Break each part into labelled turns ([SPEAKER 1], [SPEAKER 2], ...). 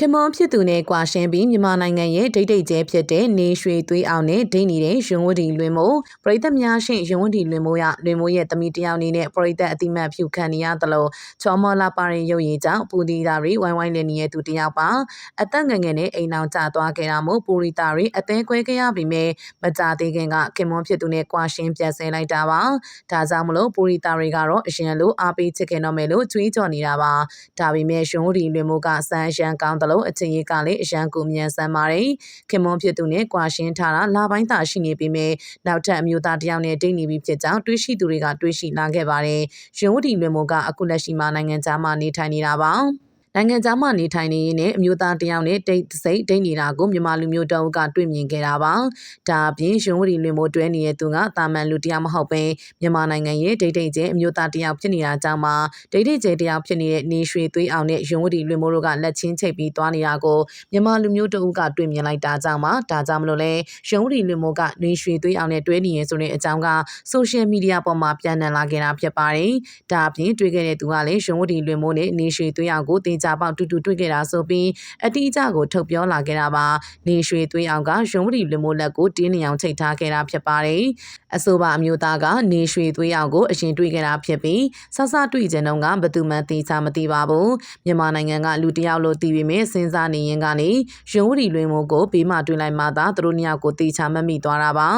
[SPEAKER 1] ခင်မွန်ဖြစ်သူနဲ့ကွာရှင်းပြီးမြန်မာနိုင်ငံရဲ့ဒိတ်ဒိတ်ကျဲဖြစ်တဲ့နေရွှေသွေးအောင်နဲ့ဒိတ်နေတဲ့ရွှေဝတီလွင်မို့ပရိသတ်များရှင်ရွှေဝတီလွင်မို့ရလွင်မို့ရဲ့တမိတယောက်အနေနဲ့ပရိသတ်အတိမတ်ဖြူခံနေရသလိုချောမောလာပါရင်ရုပ်ရည်ကြောင့်ပူဒီတာတွေဝိုင်းဝိုင်းလည်နေတဲ့သူတယောက်ပါအသက်ငယ်ငယ်နဲ့အိမ်အောင်ကျသွားခဲ့တာမို့ပူရီတာတွေအသေးကွဲခဲ့ရပြီမဲ့မကြသေးခင်ကခင်မွန်ဖြစ်သူနဲ့ကွာရှင်းပြန်ဆဲလိုက်တာပါဒါကြောင့်မလို့ပူရီတာတွေကတော့အရင်လိုအားပေးချစ်ခင်တော့မယ်လို့ကြွေးကြော်နေတာပါဒါပေမဲ့ရွှေဝတီလွင်မို့ကစမ်းရှမ်းကောင်းတယ်လို့အချင်းကြီးကလည်းအရန်ကိုမြန်ဆန်ပါတယ်။ခင်မွန်ဖြစ်သူနဲ့ကွာရှင်းထားတာလာပိုင်းသာရှိနေပေမဲ့နောက်ထပ်အမျိုးသားတယောက်နဲ့ဒိတ်နေပြီဖြစ်ကြောင်းတွေးရှိသူတွေကတွေးရှိလာခဲ့ပါတယ်။ရွှေဝတီလွင်မို့ကအခုလက်ရှိမှာနိုင်ငံခြားမှာနေထိုင်နေတာပါ။ နိုင်ငံသားမှနေထိုင်နေရင်းနဲ့အမျိုးသားတယောက်နဲ့တိတ်စိတ်ဒိတ်နေတာကိုမြန်မာလူမျိုးတအုပ်ကတွေ့မြင်ခဲ့တာပါ။ဒါအပြင်ရှင်ဝတီလွင်မို့တွဲနေတဲ့သူကတာမန်လူတယောက်မဟုတ်ပဲမြန်မာနိုင်ငံရဲ့ဒိတ်ဒိတ်ကျဲအမျိုးသားတယောက်ဖြစ်နေတာကြောင့်မှဒိတ်ဒိတ်ကျဲတယောက်ဖြစ်နေတဲ့နေရွှေသွေးအောင်နဲ့ရှင်ဝတီလွင်မို့တို့ကလက်ချင်းချိတ်ပြီးသွားနေတာကိုမြန်မာလူမျိုးတအုပ်ကတွေ့မြင်လိုက်တာကြောင့်မှဒါကြောင့်မလို့လဲရှင်ဝတီလွင်မို့ကနေရွှေသွေးအောင်နဲ့တွဲနေရဆိုတဲ့အကြောင်းကဆိုရှယ်မီဒီယာပေါ်မှာပြန်နှံလာခဲ့တာဖြစ်ပါတယ်။ဒါအပြင်တွေ့ခဲ့တဲ့သူကလည်းရှင်ဝတီလွင်မို့နဲ့နေရွှေသွေးအောင်ကိုတင်ကြပေါက်တူတူတွေ့ခဲ့တာဆိုပြီးအတိအကျကိုထုတ်ပြောလာခဲ့တာပါနေရွှေသွေးအောင်ကရုံးဝတီလူမိုးလက်ကိုတင်းနေအောင်ချိန်ထားခဲ့တာဖြစ်ပါတယ်အဆိုပါအမျိုးသားကနေရွှေသွေးအောင်ကိုအရင်တွေ့ခဲ့တာဖြစ်ပြီးဆဆတွေ့ကြတဲ့ကဘသူမှသိချမသိပါဘူးမြန်မာနိုင်ငံကလူတယောက်လို့သိပေမဲ့စဉ်းစားနေရင်ကနေရုံးဝတီလွင်မိုးကိုဘေးမှတွေ့လိုက်မှသာသူတို့နှစ်ယောက်ကိုသိချမမိသွားတာပါ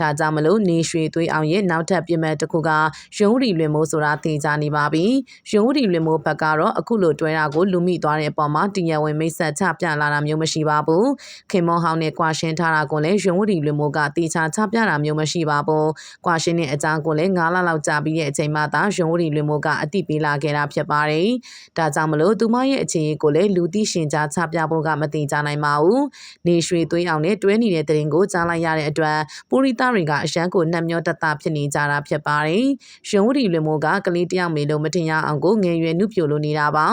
[SPEAKER 1] ဒါကြောင့်မလို့နေရွှေသွေးအောင်ရဲ့နောက်ထပ်ပြင်မဲ့တစ်ခုကရုံးဝတီလွင်မိုးဆိုတာသိကြနေပါပြီရုံးဝတီလွင်မိုးဘက်ကတော့အခုလိုတွဲတာကိုလူမိသွားတဲ့အပေါ်မှာတရားဝင်မိတ်ဆက်ချပြလာတာမျိုးမရှိပါဘူးခင်မောဟောင်းနဲ့ကွာရှင်းထားတာကိုလည်းရုံဝတီလူမျိုးကတေချာချပြတာမျိုးမရှိပါဘူးကွာရှင်းတဲ့အကြောင်းကိုလည်း9လလောက်ကြာပြီးတဲ့အချိန်မှသာရုံဝတီလူမျိုးကအတိပေးလာခဲ့တာဖြစ်ပါတယ်ဒါကြောင့်မလို့သူမရဲ့အခြေအနေကိုလည်းလူသိရှင်ကြားချပြဖို့ကမသိကြနိုင်ပါဘူးနေရွှေသွေးအောင်နဲ့တွဲနေတဲ့တဲ့ရင်ကိုကြားလိုက်ရတဲ့အတွက်ပူရိသတွေကအရန်ကိုနှက်မျောတတဖြစ်နေကြတာဖြစ်ပါတယ်ရုံဝတီလူမျိုးကကလေးတယောက်မေလို့မတင်ရအောင်ကိုငယ်ရွယ်နှုတ်ပြလို့နေတာပါ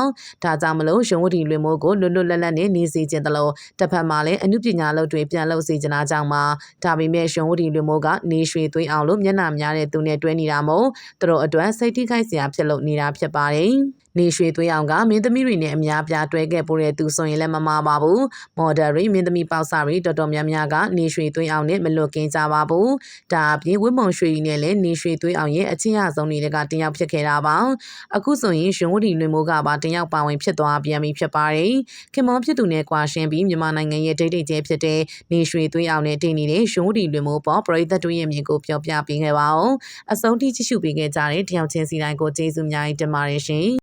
[SPEAKER 1] ဒါကြောင့်မလို့ရုံဝတီလွင်မိုးကိုလွတ်လွတ်လပ်လပ်နဲ့နေစေခြင်းတလို့တစ်ဖက်မှာလည်းအမှုပညာလုပ်တွေပြန်လုပ်စေချင်တာကြောင့်ပါဒါပေမဲ့ရှင်ဝတီလွင်မိုးကနေရွှေသွင်းအောင်လို့မျက်နှာများတဲ့သူနဲ့တွဲနေတာမို့သူတို့အတွက်စိတ်ထိခိုက်စရာဖြစ်လို့နေတာဖြစ်ပါတယ် နေရွှေသွေးအောင်ကမင်းသမီးတွေနဲ့အများပြားတွဲခဲ့ပို့တဲ့သူဆိုရင်လည်းမမှားပါဘူးမော်ဒယ်တွေမင်းသမီးပေါက်စာတွေတော်တော်များများကနေရွှေသွေးအောင်နဲ့မလွတ်ကင်းကြပါဘူးဒါအပြင်ဝင်းမုံရွှေကြီးနဲ့လည်းနေရွှေသွေးအောင်ရဲ့အချင်းအဆုံးတွေကတယောက်ဖြစ်ခဲ့တာပါအခုဆိုရင်ရှင်ဝတီလွင်မိုးကပါတယောက်ပါဝင်ဖြစ်သွားပြန်ပြီဖြစ်ပါတယ်ခင်မောဖြစ်သူနဲ့ကွာရှင်းပြီးမြန်မာနိုင်ငံရဲ့ဒိတ်ဒိတ်ကျဲဖြစ်တဲ့နေရွှေသွေးအောင်နဲ့တည်နေတဲ့ရှင်ဝတီလွင်မိုးပေါ်ပရိသတ်တို့ရဲ့မြင်ကိုပြောပြပေးခဲ့ပါအောင်အဆုံးထိကြည့်ရှုပေးခဲ့ကြတဲ့တယောက်ချင်းစီတိုင်းကိုကျေးဇူးများတင်ပါတယ်ရှင်